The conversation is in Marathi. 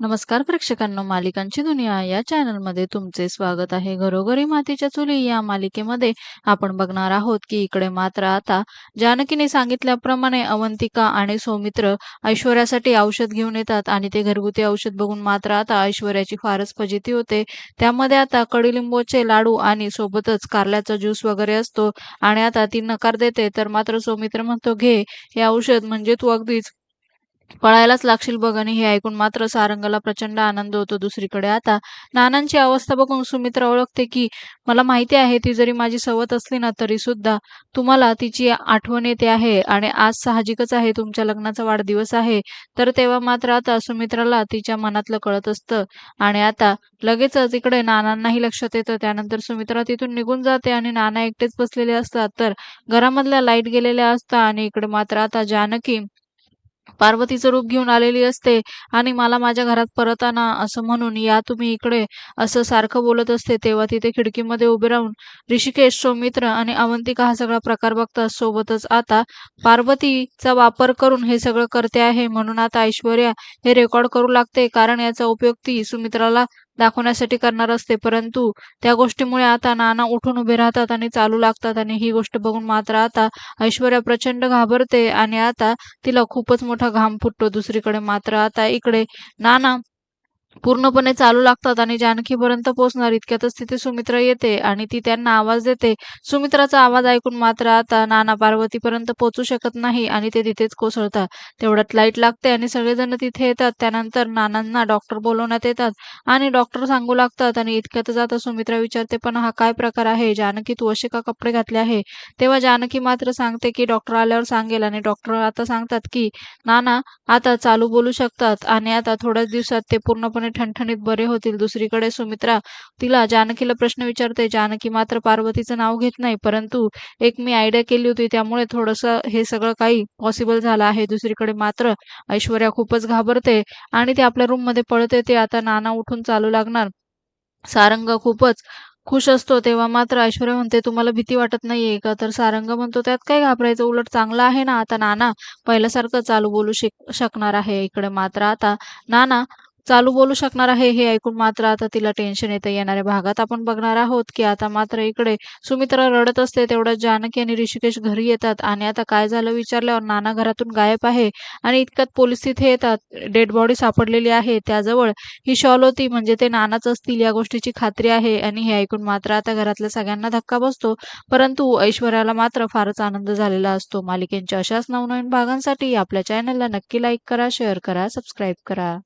नमस्कार प्रेक्षकांनो मालिकांची दुनिया या चॅनलमध्ये तुमचे स्वागत आहे. घरोघरी मातीच्या चुली या मालिकेमध्ये आपण बघणार आहोत की इकडे मात्र आता जानकीने सांगितल्याप्रमाणे अवंतिका आणि सौमित्र ऐश्वर्यासाठी औषध घेऊन येतात आणि ते घरगुती औषध बघून मात्र आता ऐश्वर्याची फारच फजिती होते. त्यामध्ये आता कडीलिंबोचे लाडू आणि सोबतच कारल्याचा ज्यूस वगैरे असतो आणि आता ती नकार देते. तर मात्र सौमित्र म्हणतो घे हे औषध म्हणजे तू अगदीच पळायलाच लागशील बघ आणि हे ऐकून मात्र सारंगाला प्रचंड आनंद होतो दुसरीकडे. आता नानांची अवस्था बघून सुमित्रा ओळखते की मला माहिती आहे ती जरी माझी सवत असली ना तरी सुद्धा तुम्हाला तिची आठवण येते आहे आणि आज साहजिकच आहे तुमच्या लग्नाचा वाढदिवस आहे. तर तेव्हा मात्र आता सुमित्राला तिच्या मनातलं कळत असतं आणि आता लगेचच इकडे नानांनाही लक्षात येतं. त्यानंतर सुमित्रा तिथून निघून जाते आणि नाना एकटेच बसलेले असतात. तर घरामधल्या लाइट गेलेल्या असतात आणि इकडे मात्र आता जानकी पार्वतीचं रूप घेऊन आलेली असते आणि मला माझ्या घरात परत आणा असं म्हणून या तुम्ही इकडे असं सारखं बोलत असते तेव्हा तिथे खिडकीमध्ये उभे राहून ऋषिकेश सौमित्र आणि अवंतिका हा सगळा प्रकार बघतात सोबतच आता पार्वतीचा वापर करून हे सगळं करते आहे. म्हणून आता ऐश्वर्या हे रेकॉर्ड करू लागते. कारण याचा उपयोग ती सुमित्राला दाखवण्यासाठी करणार असते. परंतु त्या गोष्टीमुळे आता नाना उठून उभे राहतात आणि चालू लागतात आणि ही गोष्ट बघून मात्र आता ऐश्वर्या प्रचंड घाबरते आणि आता तिला खूपच मोठा घाम फुटतो. दुसरीकडे मात्र आता इकडे नाना पूर्णपणे चालू लागतात आणि जानकीपर्यंत पोहोचणार इतक्यातच तिथे सुमित्रा येते आणि ती त्यांना आवाज देते. सुमित्राचा आवाज ऐकून मात्र आता नाना पार्वतीपर्यंत पोहोचू शकत नाही आणि ते तिथेच कोसळतात. तेवढ्यात लाइट लागते आणि सगळेजण तिथे येतात. त्यानंतर नानांना डॉक्टर बोलवण्यात येतात आणि डॉक्टर सांगू लागतात आणि इतक्यातच आता सुमित्रा विचारते पण हा काय प्रकार आहे? जानकी तू असे का कपडे घातले आहे? तेव्हा जानकी मात्र सांगते की डॉक्टर आल्यावर सांगेल आणि डॉक्टर आता सांगतात की नाना आता चालू बोलू शकतात आणि आता थोड्याच दिवसात ते पूर्णपणे ठणठणीत बरे होतील. दुसरीकडे सुमित्रा तिला जानकीला प्रश्न विचारते. जानकी मात्र पार्वतीचं नाव घेत नाही परंतु एक मी आयडिया केली होती. त्यामुळे थोडंसं हे सगळं काही पॉसिबल झालं आहे. दुसरीकडे मात्र ऐश्वर्या खूपच घाबरते आणि ते आपल्या रूममध्ये पळत. आता नाना उठून चालू लागणार. सारंग खूपच खुश असतो. तेव्हा मात्र ऐश्वर्या म्हणते तुम्हाला भीती वाटत नाहीये का? तर सारंग म्हणतो त्यात काय घाबरायचं? उलट चांगलं आहे ना? आता नाना पहिल्यासारखं चालू बोलू शिक शकणार आहे इकडे मात्र. आता नाना चालू बोलू शकणार आहे हे ऐकून मात्र आता तिला टेन्शन येतं. येणाऱ्या भागात आपण बघणार आहोत की आता मात्र इकडे सुमित्रा रडत असते तेवढ्या जानकी आणि ऋषिकेश घरी येतात आणि आता काय झालं विचारल्यावर नाना घरातून गायब आहे आणि इतक्यात पोलीस तिथे येतात. डेड बॉडी सापडलेली आहे. त्याजवळ ही शॉल होती म्हणजे ते नानाच असतील या गोष्टीची खात्री आहे आणि हे ऐकून मात्र आता घरातल्या सगळ्यांना धक्का बसतो. परंतु ऐश्वर्याला मात्र फारच आनंद झालेला असतो. मालिकेच्या अशाच नवनवीन भागांसाठी आपल्या चॅनलला नक्की लाईक करा शेअर करा सबस्क्राईब करा.